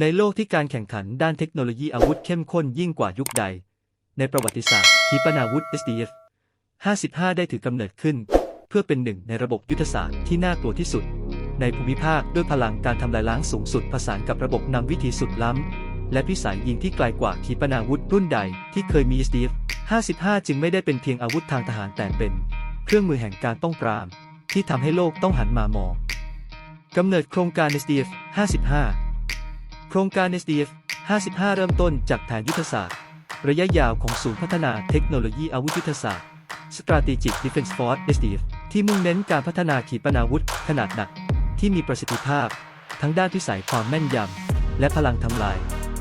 ในโลกที่การแข่งขันด้านเทคโนโลยีอาวุธเข้มข้นยิ่งกว่ายุคใด ในประวัติศาสตร์ขีปนาวุธ SDF 55 ได้ถือกำเนิดขึ้น เพื่อเป็นหนึ่งในระบบยุทธศาสตร์ที่น่ากลัวที่สุด ในภูมิภาคด้วยพลังการทำลายล้างสูงสุดผสานกับระบบนำวิธีสุดล้ำ และพิสัยยิงที่ไกลกว่าขีปนาวุธรุ่นใดที่เคยมี SDF 55 จึงไม่ได้เป็นเพียงอาวุธทางทหารแต่เป็น เครื่องมือแห่งการป้องปราม ที่ทำให้โลกต้องหันมามองกำเนิดโครงการ SDF 55 โครงการ SDF 55 เริ่มต้นจากแผนยุทธศาสตร์ ระยะยาวของศูนย์พัฒนาเทคโนโลยีอาวุธยุทธศาสตร์ Strategic Defense Force SDF ที่มุ่งเน้นการพัฒนาขีปนาวุธขนาดหนัก ที่มีประสิทธิภาพ ทั้งด้านพิสัยความแม่นยำ และพลังทำลาย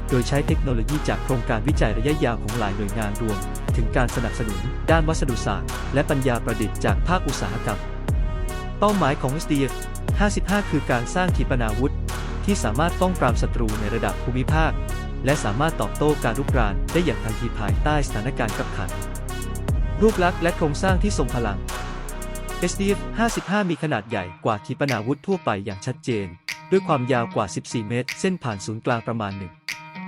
โดยใช้เทคโนโลยีจากโครงการวิจัยระยะยาวของหลายหน่วยงานรวม ถึงการสนับสนุน ด้านวัสดุศาสตร์ และปัญญาประดิษฐ์จากภาคอุตสาหกรรม เป้าหมายของ SDF 55 คือการสร้างขีปนาวุธ ที่สามารถป้องปรามศัตรูในระดับภูมิภาค และสามารถตอบโต้การรุกรานได้อย่างทันทีภายใต้สถานการณ์ขับขัน รูปลักษณ์และโครงสร้างที่ทรงพลัง SDF 55 มีขนาดใหญ่กว่าขีปนาวุธทั่วไปอย่างชัดเจน ด้วยความยาวกว่า 14 เมตร เส้นผ่านศูนย์กลางประมาณ 1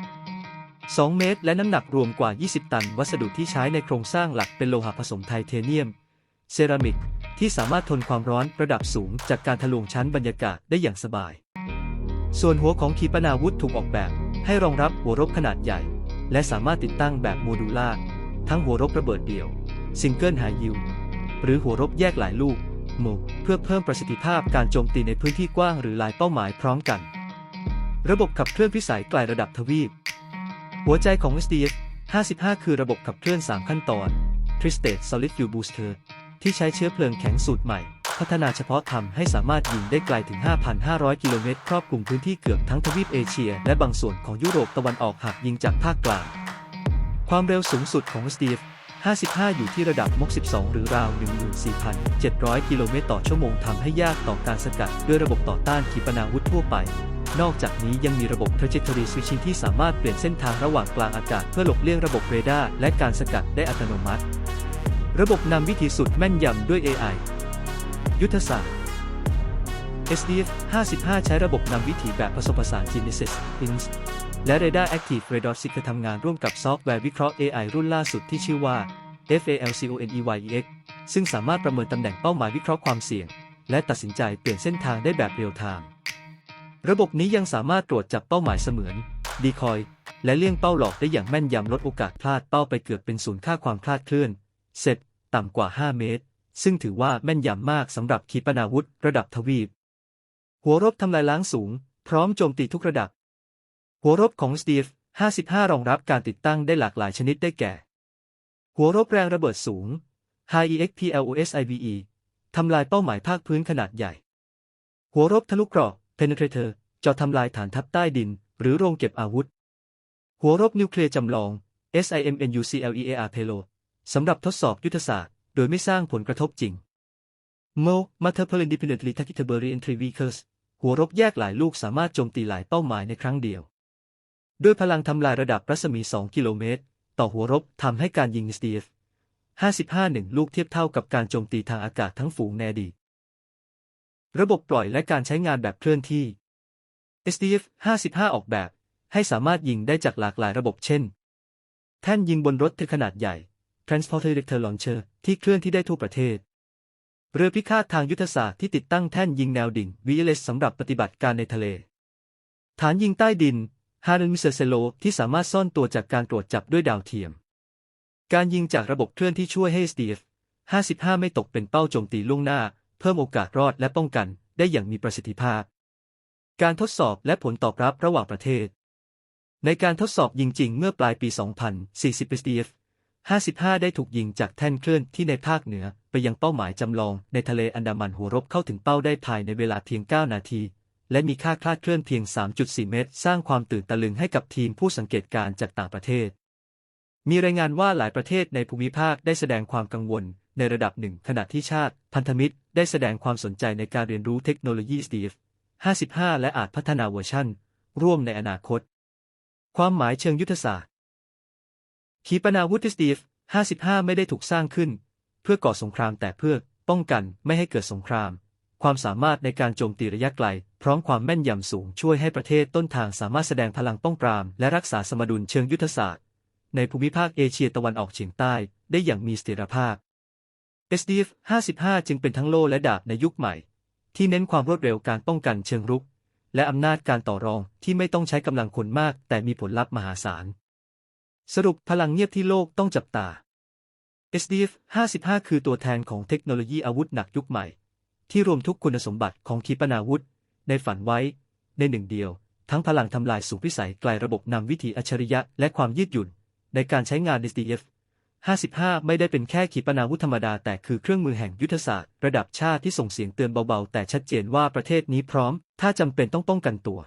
2 เมตร และน้ำหนักรวมกว่า 20 ตัน วัสดุที่ใช้ในโครงสร้างหลักเป็นโลหะผสมไทเทเนียม เซรามิก ที่สามารถทนความร้อนระดับสูงจากการทะลวงชั้นบรรยากาศได้อย่างสบาย ส่วนหัวของขีปนาวุธถูกออกแบบให้รองรับหัวรบขนาดใหญ่ และสามารถติดตั้งแบบโมดูล่าทั้งหัวรบระเบิดเดี่ยวซิงเกิลไฮยิวหรือหัวรบแยกหลายลูกโมเพื่อเพิ่มประสิทธิภาพการโจมตีในพื้นที่กว้างหรือหลายเป้าหมายพร้อมกัน ระบบขับเคลื่อนพิสัยไกลระดับทวีป หัวใจของ SDF 55 คือระบบขับเคลื่อน 3 ขั้นตอน Tri-State Solid Fuel Booster ที่ใช้เชื้อเพลิงแข็งสูตรใหม่ พัฒนาเฉพาะทำให้สามารถยิงได้ไกลถึง 5,500 กิโลเมตร ครอบคลุมพื้นที่เกือบทั้งทวีปเอเชีย และบางส่วนของยุโรปตะวันออกหากยิงจากภาคกลาง ความเร็วสูงสุดของ SDF 55 อยู่ที่ระดับมก 12 หรือราว 14,700 กิโลเมตรต่อชั่วโมงทำให้ยากต่อการสกัดด้วยระบบต่อต้านขีปนาวุธทั่วไป นอกจากนี้ยังมีระบบ trajectory switching ที่สามารถเปลี่ยนเส้นทางระหว่างกลางอากาศเพื่อหลบเลี่ยงระบบเรดาร์และการสกัดได้อัตโนมัติ ระบบนำวิธีสุดแม่นยำด้วย AI ยุทธศาสตร์ SDF 55 ใช้ระบบนำวิถีแบบผสมผสาน Genesis INS และ Radar Active Radar s i ทำงานร่วมกับซอฟต์แวร์วิเคราะห์ AI รุ่นล่าสุดที่ชื่อว่า FALCONEYEX ซึ่งสามารถประเมินตำแหน่งเป้าหมายวิเคราะห์ความเสี่ยง และตัดสินใจเปลี่ยนเส้นทางได้แบบเรียลไทม์ระบบนี้ยังสามารถตรวจจับเป้าหมายเสมือนดีคอยและเลี่ยงเป้าหลอกได้อย่างแม่นยำลดโอกาสพลาดเป้าไปเกือบเป็นศูนย์ค่าความคลาดเคลื่อน เสร็จ ต่ำกว่า 5 เมตร ซึ่งถือว่าแม่นยำมากสำหรับขีปนาวุธระดับทวีป หัวรบทำลายล้างสูง พร้อมโจมตีทุกระดับ หัวรบของ SDF 55 รองรับการติดตั้งได้หลากหลายชนิดได้แก่ หัวรบแรงระเบิดสูง High EXPLOSIVE ทำลายเป้าหมายภาคพื้นขนาดใหญ่ หัวรบทะลุเกราะ Penetrator เจาะทำลายฐานทัพใต้ดิน หรือโรงเก็บอาวุธ หัวรบนิวเคลียร์จำลอง SIMNUCLEAR Payload สำหรับทดสอบยุทธศาสตร์ โดยไม่สร้างผลกระทบจริง MO Multiple Independently Targetable Entry Vehicles หัวรบแยกหลายลูกสามารถโจมตีหลายเป้าหมายในครั้งเดียว ด้วยพลังทำลายระดับรัศมี 2 กิโลเมตร ต่อหัวรบทำให้การยิง SDF 55หนึ่งลูกเทียบเท่ากับการโจมตีทางอากาศทั้งฝูงในดี ระบบปล่อยและการใช้งานแบบเคลื่อนที่ SDF 55 ออกแบบ ให้สามารถยิงได้จากหลากหลายระบบเช่น แท่นยิงบนรถที่ขนาดใหญ่ Transporter Director Launcher ที่เคลื่อนที่ได้ทั่วประเทศ เรือพิฆาตทางยุทธศาสตร์ที่ติดตั้งแท่นยิงแนวดิ่ง VLS สำหรับปฏิบัติการในทะเล ฐานยิงใต้ดินฮาร์ n นมิเซเซโลที่สามารถซ่อนตัวจากการตรวจจับด้วยดาวเทียม การยิงจากระบบเคลื่อนที่ช่วยให้ SDF 55 ไม่ตกเป็นเป้าโจมตีล่วงหน้า เพิ่มโอกาสรอดและป้องกันได้อย่างมีประสิทธิภาพ การทดสอบและผลตอบรับระหว่างประเทศ ในการทดสอบยิงจริงเมื่อปลายปี 2040 SDF 55 ได้ถูกยิงจากแท่นเคลื่อนที่ในภาคเหนือ ไปยังเป้าหมายจำลองในทะเลอันดามันหัวรบเข้าถึงเป้าได้ภายในเวลาเพียง 9 นาที และมีค่าคลาดเคลื่อนเพียง 3.4 เมตร สร้างความตื่นตะลึงให้กับทีมผู้สังเกตการณ์จากต่างประเทศ มีรายงานว่าหลายประเทศในภูมิภาคได้แสดงความกังวลในระดับหนึ่งขณะที่ชาติพันธมิตรได้แสดงความสนใจในการเรียนรู้เทคโนโลยี SDF 55 และอาจพัฒนาเวอร์ชันร่วมในอนาคต ความหมายเชิงยุทธศาสตร์ ขีปนาวุธ SDF 55 ไม่ได้ถูกสร้างขึ้น เพื่อก่อสงครามแต่เพื่อป้องกันไม่ให้เกิดสงคราม ความสามารถในการโจมตีระยะไกล พร้อมความแม่นยำสูงช่วยให้ประเทศต้นทางสามารถแสดงพลังป้องปราม และรักษาสมดุลเชิงยุทธศาสตร์ ในภูมิภาคเอเชียตะวันออกเฉียงใต้ได้อย่างมีเสถียรภาพ SDF 55 จึงเป็นทั้งโล่และดาบในยุคใหม่ ที่เน้นความรวดเร็วการป้องกันเชิงรุก และอำนาจการต่อรองที่ไม่ต้องใช้กำลังคนมาก แต่มีผลลัพธ์มหาศาล สรุปพลังเงียบที่โลกต้องจับตา SDF 55 คือตัวแทนของเทคโนโลยีอาวุธหนักยุคใหม่ ที่รวมทุกคุณสมบัติของขีปนาวุธ ในฝันไว้ ในหนึ่งเดียว ทั้งพลังทำลายสูงพิสัยไกลระบบนำวิถีอัจฉริยะและความยืดหยุ่น ในการใช้งาน SDF 55 ไม่ได้เป็นแค่ขีปนาวุธธรรมดา แต่คือเครื่องมือแห่งยุทธศาสตร์ ระดับชาติที่ส่งเสียงเตือนเบาๆ แต่ชัดเจนว่าประเทศนี้พร้อม ถ้าจำเป็นต้องป้องกันตัว